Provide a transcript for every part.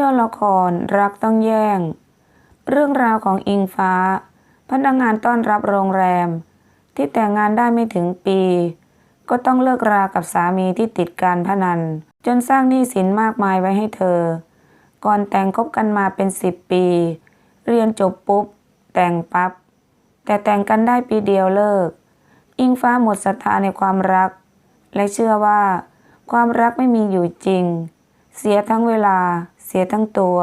ย่อละครรักต้องแย่ง เรื่องราวของอิงฟ้า พนักงานต้อนรับโรงแรม ที่แต่งงานได้ไม่ถึงปี ก็ต้องเลิกรากับสามีที่ติดการพนัน จนสร้างหนี้สินมากมายไว้ให้เธอ ก่อนแต่งคบกันมาเป็นสิบปี เรียนจบปุ๊บ แต่งปับ๊บแต่แต่งกันได้ปีเดียวเลิก อิงฟ้าหมดศรัทธาในความรัก และเชื่อว่า ความรักไม่มีอยู่จริงเสียทั้งเวลา เสียทั้งตัว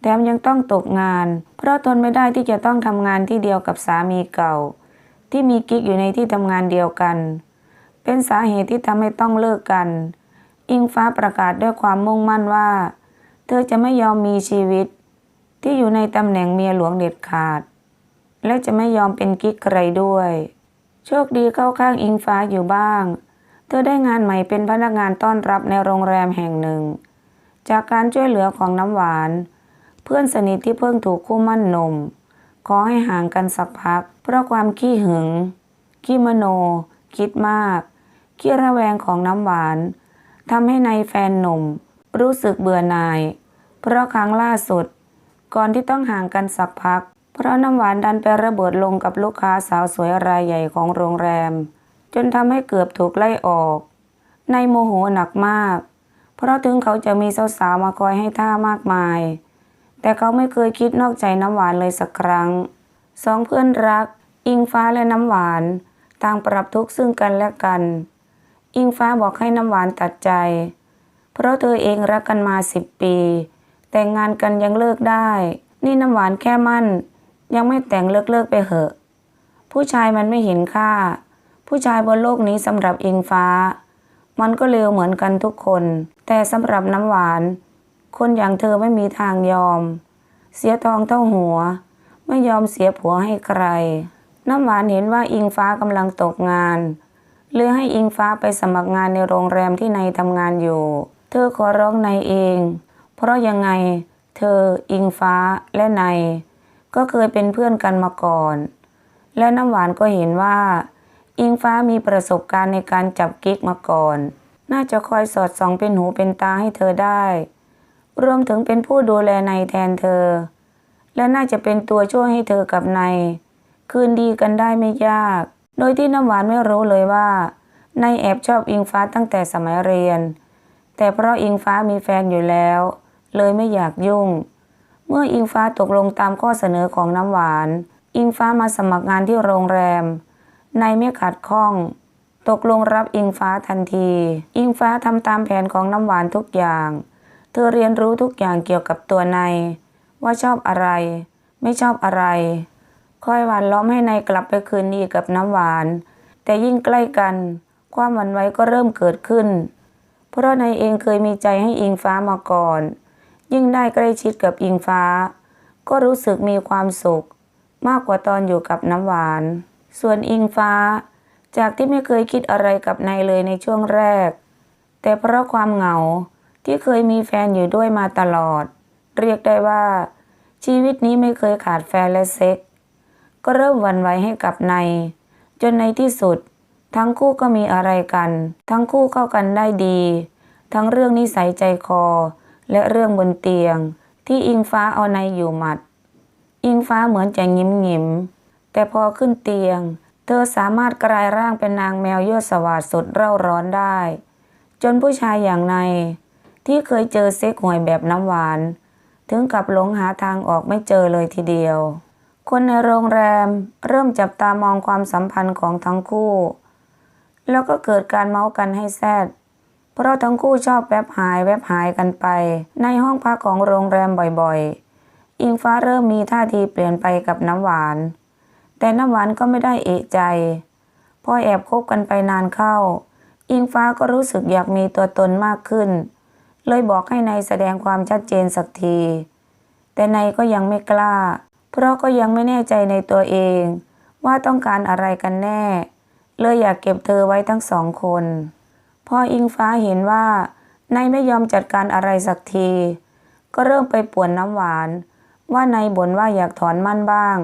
แถมยังต้องตกงาน เพราะทนไม่ได้ที่จะต้องทำงานที่เดียวกับสามีเก่า ที่มีกิ๊กอยู่ในที่ทำงานเดียวกัน เป็นสาเหตุที่ทำให้ต้องเลิกกัน อิงฟ้าประกาศด้วยความมุ่งมั่นว่า เธอจะไม่ยอมมีชีวิต ที่อยู่ในตำแหน่งเมียหลวงเด็ดขาด และจะไม่ยอมเป็นกิ๊กใครด้วย โชคดีเข้าข้างอิงฟ้าอยู่บ้าง เธอได้งานใหม่เป็นพนักงานต้อนรับในโรงแรมแห่งหนึ่ง จากการช่วยเหลือของน้ำหวาน เพื่อนสนิทที่เพิ่งถูกคู่มั่นหนุ่มขอให้ห่างกันสักพัก เพราะความขี้หึง ขี้มโน คิดมาก ขี้ระแวงของน้ำหวานทำให้ในายแฟนหนุ่ม รู้สึกเบื่อหน่าย เพราะครั้งล่าสุด ก่อนที่ต้องห่างกันสักพัก เพราะน้ำหวานดันไประเบิดลงกับลูกค้าสาวสวยรายใหญ่ของโรงแรม จนทำให้เกือบถูกไล่ออก ในายโมโหหนักมาก เพราะถึงเขาจะมีสาวๆมาคอยให้ท่ามากมาย แต่เขาไม่เคยคิดนอกใจน้ำหวานเลยสักครั้ง สองเพื่อนรัก อิงฟ้าและน้ำหวานต่างปรับทุกข์ซึ่งกันและกัน อิงฟ้าบอกให้น้ำหวานตัดใจ เพราะเธอเองรักกันมาสิบปี แต่งงานกันยังเลิกได้ นี่น้ำหวานแค่มั่น ยังไม่แต่งเลิกเลิกไปเหอะ ผู้ชายมันไม่เห็นค่า ผู้ชายบนโลกนี้สำหรับอิงฟ้า มันก็เลวเหมือนกันทุกคน แต่สำหรับน้ำหวาน คนอย่างเธอไม่มีทางยอม เสียทองเท่าหัว ไม่ยอมเสียผัวให้ใคร น้ำหวานเห็นว่าอิงฟ้ากำลังตกงานเลยให้อิงฟ้าไปสมัครงานในโรงแรมที่นายทำงานอยู่ เธอขอร้องนายเอง เพราะยังไงเธออิงฟ้าและนายก็เคยเป็นเพื่อนกันมาก่อน และน้ำหวานก็เห็นว่า อิงฟ้ามีประสบการณ์ในการจับกิ๊กมาก่อน น่าจะคอยสอดส่องเป็นหูเป็นตาให้เธอได้ รวมถึงเป็นผู้ดูแลนายแทนเธอ และน่าจะเป็นตัวช่วยให้เธอกับนายคืนดีกันได้ไม่ยาก โดยที่น้ำหวานไม่รู้เลยว่านายแอบชอบอิงฟ้าตั้งแต่สมัยเรียน แต่เพราะอิงฟ้ามีแฟนอยู่แล้ว เลยไม่อยากยุ่ง เมื่ออิงฟ้าตกลงตามข้อเสนอของน้ำหวาน อิงฟ้ามาสมัครงานที่โรงแรมนายไม่ขัดข้อง ตกลงรับอิงฟ้าทันที อิงฟ้าทำตามแผนของน้ำหวานทุกอย่าง เธอเรียนรู้ทุกอย่างเกี่ยวกับตัวนายว่าชอบอะไร ไม่ชอบอะไร คอยหวานล้อมให้นายกลับไปคืนดีกับน้ำหวาน แต่ยิ่งใกล้กัน ความหวั่นไหวก็เริ่มเกิดขึ้น เพราะนายเองเคยมีใจให้อิงฟ้ามาก่อน ยิ่งได้ใกล้ชิดกับอิงฟ้า ก็รู้สึกมีความสุข มากกว่าตอนอยู่กับน้ำหวาน ส่วนอิงฟ้า จากที่ไม่เคยคิดอะไรกับนายเลยในช่วงแรก แต่เพราะความเหงาที่เคยมีแฟนอยู่ด้วยมาตลอด เรียกได้ว่า ชีวิตนี้ไม่เคยขาดแฟนและเซ็ก ก็เริ่มวันไหวให้กับนายจนในที่สุด ทั้งคู่ก็มีอะไรกัน ทั้งคู่เข้ากันได้ดี ทั้งเรื่องนิสัยใจคอ และเรื่องบนเตียง ที่อิงฟ้าเอาในายอยู่หมัด อิงฟ้าเหมือนจะยิ้มหยิมแต่พอขึ้นเตียง เธอสามารถกลายร่างเป็นนางแมวยั่วสวาดสดเร่าร้อนได้ จนผู้ชายอย่างใน ที่เคยเจอเซ็กหวยแบบน้ำหวาน ถึงกับหลงหาทางออกไม่เจอเลยทีเดียว คนในโรงแรมเริ่มจับตามองความสัมพันธ์ของทั้งคู่ แล้วก็เกิดการเมาส์กันให้แซดเพราะทั้งคู่ชอบแวบหายแวบหายกันไป ในห้องพักของโรงแรมบ่อยๆ อิงฟ้าเริ่มมีท่าทีเปลี่ยนไปกับน้ำหวาน แต่น้ำหวานก็ไม่ได้เอะใจ พอแอบคบกันไปนานเข้า อิงฟ้าก็รู้สึกอยากมีตัวตนมากขึ้น เลยบอกให้นายแสดงความชัดเจนสักที แต่นายก็ยังไม่กล้า เพราะก็ยังไม่แน่ใจในตัวเอง ว่าต้องการอะไรกันแน่ เลยอยากเก็บเธอไว้ทั้งสองคน พออิงฟ้าเห็นว่านายไม่ยอมจัดการอะไรสักที ก็เริ่มไปป่วนน้ำหวาน ว่านายบ่นว่าอยากถอนมั่นบ้าง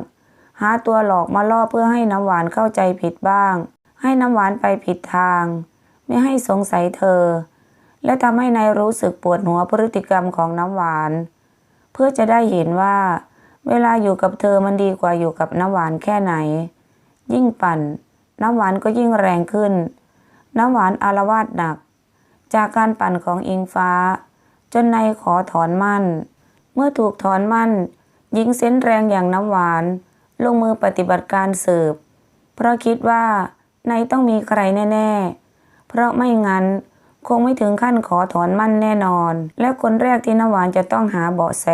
หาตัวหลอกมาล่อเพื่อให้น้ำหวานเข้าใจผิดบ้าง ให้น้ำหวานไปผิดทาง ไม่ให้สงสัยเธอ และทำให้นายรู้สึกปวดหัวพฤติกรรมของน้ำหวาน เพื่อจะได้เห็นว่า เวลาอยู่กับเธอมันดีกว่าอยู่กับน้ำหวานแค่ไหน ยิ่งปั่น น้ำหวานก็ยิ่งแรงขึ้น น้ำหวานอารวาสหนัก จากการปั่นของอิงฟ้า จนนายขอถอนมั่น เมื่อถูกถอนมั่นหญิงเส้นแรงอย่างน้ำหวาน ลงมือปฏิบัติการสืบ เพราะคิดว่าในต้องมีใครแน่ ๆ เพราะไม่งั้นคงไม่ถึงขั้นขอถอนมั่นแน่นอน และคนแรกที่น้ำหวานจะต้องหาเบาะแส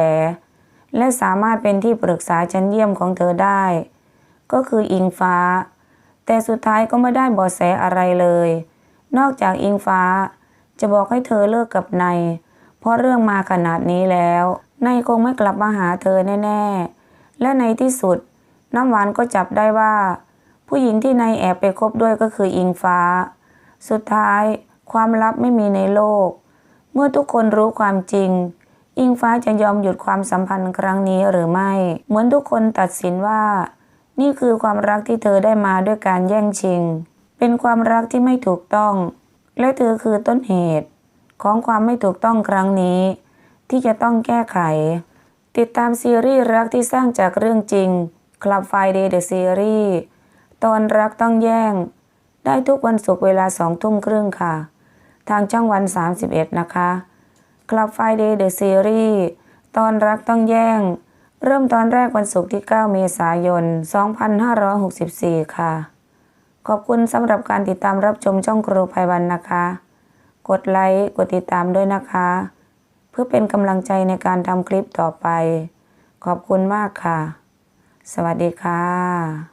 และสามารถเป็นที่ปรึกษาชั้นเยี่ยมของเธอได้ ก็คืออิงฟ้า แต่สุดท้ายก็ไม่ได้เบาะแสอะไรเลย นอกจากอิงฟ้า จะบอกให้เธอเลิกกับนายเพราะเรื่องมาขนาดนี้แล้วนายคงไม่กลับมาหาเธอแน่ ๆ และในที่สุด น้ำหวานก็จับได้ว่า ผู้หญิงที่นายแอบไปคบด้วยก็คืออิงฟ้า สุดท้ายความลับไม่มีในโลก เมื่อทุกคนรู้ความจริง อิงฟ้าจะยอมหยุดความสัมพันธ์ครั้งนี้หรือไม่ เหมือนทุกคนตัดสินว่า นี่คือความรักที่เธอได้มาด้วยการแย่งชิง เป็นความรักที่ไม่ถูกต้อง และเธอคือต้นเหตุ ของความไม่ถูกต้องครั้งนี้ ที่จะต้องแก้ไข ติดตามซีรีส์รักที่สร้างจากเรื่องจริง Club Friday The Series ตอนรักต้องแย่ง ได้ทุกวันศุกร์เวลาสองทุ่มครึ่งค่ะ ทางช่องวัน 31 นะคะ Club Friday The Series ตอนรักต้องแย่ง เริ่มตอนแรกวันศุกร์ที่ 9 เมษายน 2564 ค่ะ ขอบคุณสำหรับการติดตามรับชมช่องครูภัยวันนะคะ กดไลค์ กดติดตามด้วยนะคะ เพื่อเป็นกำลังใจในการทำคลิปต่อไป ขอบคุณมากค่ะ สวัสดีค่ะ